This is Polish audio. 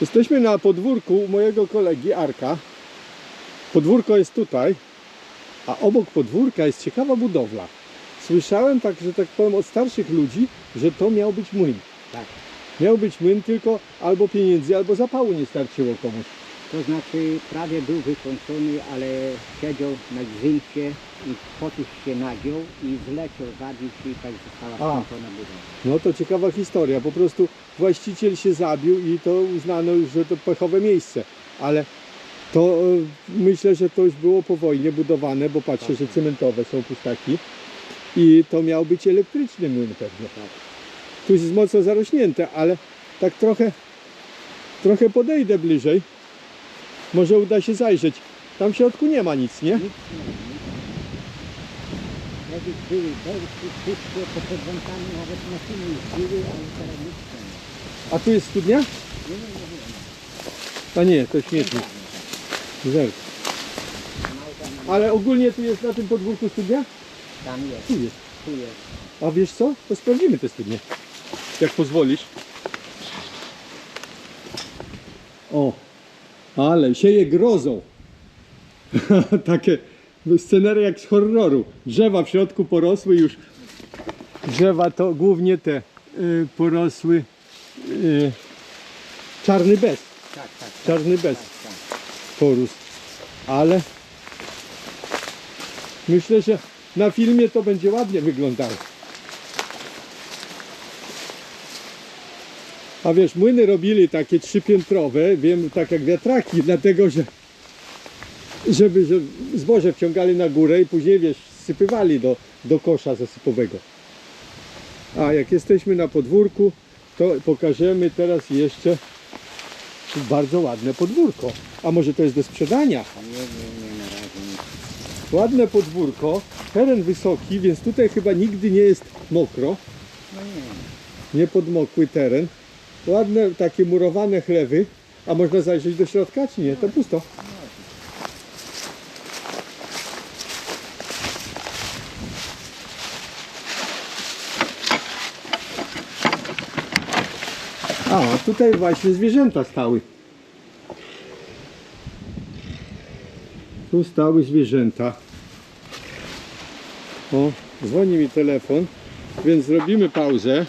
Jesteśmy na podwórku mojego kolegi Arka. Podwórko jest tutaj, a obok podwórka jest ciekawa budowla. Słyszałem tak, że tak powiem od starszych ludzi, że to miał być młyn. Tak. Miał być młyn, tylko albo pieniędzy, albo zapału nie starczyło komuś. To znaczy prawie był wykończony, ale siedział na grzyncie i potuś się nagiął i zleciał, zabił się i tak została skończona budowa. No to ciekawa historia. Po prostu właściciel się zabił i to uznano już, że to pechowe miejsce. Ale to e, myślę, że to już było po wojnie budowane, bo patrzę, że cementowe są pustaki. I to miał być elektryczny młyn pewnie. Tak. Tu jest mocno zarośnięte, ale tak trochę, trochę podejdę bliżej. Może uda się zajrzeć. Tam w środku nie ma nic, nie? Nic nie ma, były belki, pod wątami nawet maszyny jeździły, ale teraz nic nie ma. A tu jest studnia? Nie, nie, nie, nie. A nie, to śmietnik. Na- Ale ogólnie tu jest na tym podwórku studnia? Tam jest, Tu jest. tu jest. A wiesz co? To sprawdzimy te studnie. Jak pozwolisz. O, ale sieje grozą. Takie scenery jak z horroru. Drzewa w środku porosły już. Drzewa to głównie te y, porosły y, czarny bez. Tak, tak. tak, Czarny bez Tak, tak. porósł. Ale myślę, że na filmie to będzie ładnie wyglądało. A wiesz, młyny robili takie trzypiętrowe, wiem, tak jak wiatraki, dlatego że żeby że zboże wciągali na górę i później wiesz, sypywali do, do kosza zasypowego. A jak jesteśmy na podwórku, to pokażemy teraz jeszcze bardzo ładne podwórko. A może to jest do sprzedania? A nie, nie, nie, na razie nic. Ładne podwórko, teren wysoki, więc tutaj chyba nigdy nie jest mokro. No nie. Nie podmokły teren. Ładne takie murowane chlewy. A można zajrzeć do środka, czy nie? To pusto. A, tutaj właśnie zwierzęta stały. Tu stały zwierzęta. O, dzwoni mi telefon, więc zrobimy pauzę.